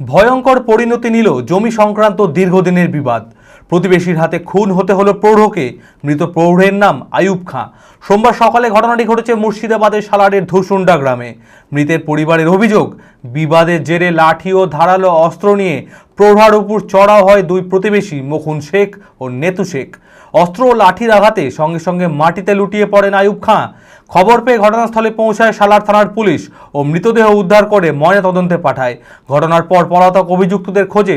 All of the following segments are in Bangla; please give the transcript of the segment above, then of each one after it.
ভয়ঙ্কর পরিণতি নিল জমি সংক্রান্ত দীর্ঘদিনের বিবাদ। প্রতিবেশীর হাতে খুন হতে হলো প্রৌঢ়কে। মৃত প্রৌঢ়ের নাম আয়ুব খাঁ। সোমবার সকালে ঘটনাটি ঘটেছে মুর্শিদাবাদের সালারের ধুসুন্ডা গ্রামে। মৃতের পরিবারের অভিযোগ, বিবাদের জেরে লাঠি ও ধারালো অস্ত্র নিয়ে প্রৌঢ়ার উপর চড়াও হয় দুই প্রতিবেশী, মখুন শেখ ও নেতু শেখ। অস্ত্র ও লাঠির আঘাতে সঙ্গে সঙ্গে মাটিতে লুটিয়ে পড়েন আয়ুব খাঁ। খবর পেয়ে ঘটনাস্থলে পৌঁছায় সালার থানার পুলিশ ও মৃতদেহ উদ্ধার করে ময়নাতদন্তে পাঠায়। ঘটনার পর পলাতক অভিযুক্তদের খোঁজে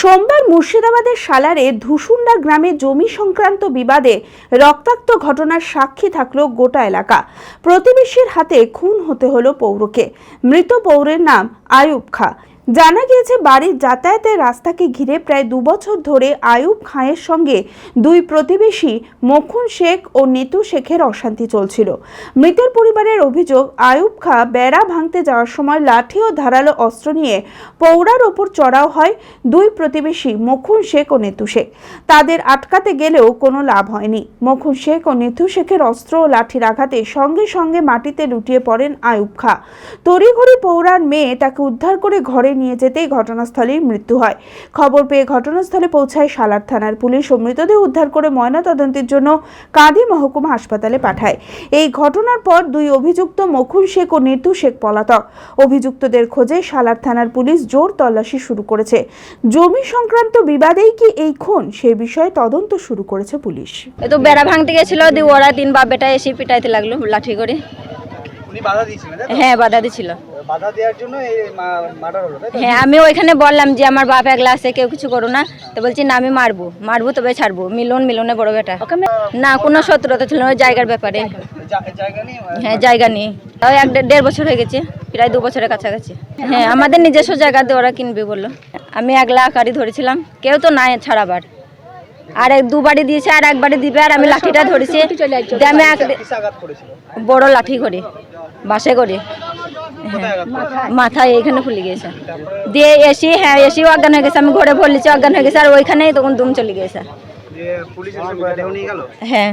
সোমবার মুর্শিদাবাদের সালারে ধুসুন্ডা গ্রামে জমি সংক্রান্ত বিবাদে রক্তাক্ত ঘটনার সাক্ষী থাকল গোটা এলাকা। প্রতিবেশীর হাতে খুন হতে হলো পৌরকে। মৃত পৌরের নাম আয়ুব খা। জানা গিয়েছে, বাড়ির যাতায়াতের রাস্তাকে ঘিরে প্রায় দুবছর ধরে আয়ুব খাঁয়ের সঙ্গে দুই প্রতিবেশী মখুন শেখ ও নিতু শেখের অশান্তি চলছিল। মৃতের পরিবারের অভিযোগ, আয়ুব খা বেড়া ভাঙতে যাওয়ার সময় লাঠি ও ধারালো অস্ত্র নিয়ে পৌড়ার ওপর চড়াও হয় দুই প্রতিবেশী মখুন শেখ ও নেতু শেখ। তাদের আটকাতে গেলেও কোনো লাভ হয়নি। মখুন শেখ ও নেতু শেখের অস্ত্র ও লাঠির আঘাতে সঙ্গে সঙ্গে মাটিতে লুটিয়ে পড়েন আয়ুব খা। তড়িঘড়ি পৌরার মেয়ে তাকে উদ্ধার করে ঘরে নিয়ে যেতেই ঘটনাস্থলেই মৃত্যু হয়। খবর পেয়ে ঘটনাস্থলে পৌঁছায় সালার থানার পুলিশ ও মৃতদেহ উদ্ধার করে ময়নাতদন্তের জন্য কাঁদি মহকুমা হাসপাতালে পাঠায়। এই ঘটনার পর দুই অভিযুক্ত মখুল শেখ ও নেতু শেখ পলাতক। অভিযুক্তদের খোঁজে সালার থানার পুলিশ জোর তল্লাশি শুরু করেছে। জমি সংক্রান্ত বিবাদেই কি এই খুন? সে বিষয়ে তদন্ত শুরু করেছে পুলিশ। এ তো বেড়া ভাঙতে গেছিল, দিয়ে ওরা তিন বাপ বেটা এসে পিটাইতে লাগল, লাঠি করে। হ্যাঁ বাধা দিছিল বাধা দেওয়ার জন্য এই মার্ডার হলো তাই তো? হ্যাঁ আমি ওইখানে বললাম যে আমার বাপ একলা আছে কেউ কিছু করো না। তো বলছি না আমি মারবো মারবো তবে ছাড়বো মিলন মিলনে বড় বেটা। না কোনো শত্রুতা ছিল না ওই জায়গার ব্যাপারে। জা- জায়গা নেই হ্যাঁ জায়গা নেই তাও এক দেড়- দেড় বছর হয়ে গেছে প্রায় দু বছরের কাছাকাছি। হ্যাঁ আমাদের নিজস্ব জায়গা দিয়ে ওরা কিনবে বলল। আমি একলা আকারি ধরেছিলাম কেউ তো নাই ছাড়াবার। আর এক দুবারে দিয়েছে আর একবারে বাড়ি দিবে আর আমি লাঠিটা ধরেছি। আমি বড় লাঠি করে বাসে করে। কোথায় মাথায় এইখানে ফুলে গিয়েছে। দিয়ে এসি হ্যাঁ এসি অজ্ঞান হয়ে গেছে আমি ঘরে ভরলেছি অজ্ঞান হয়ে গেছে আর ওইখানেই তখন দুম চলে গিয়েছে। হ্যাঁ।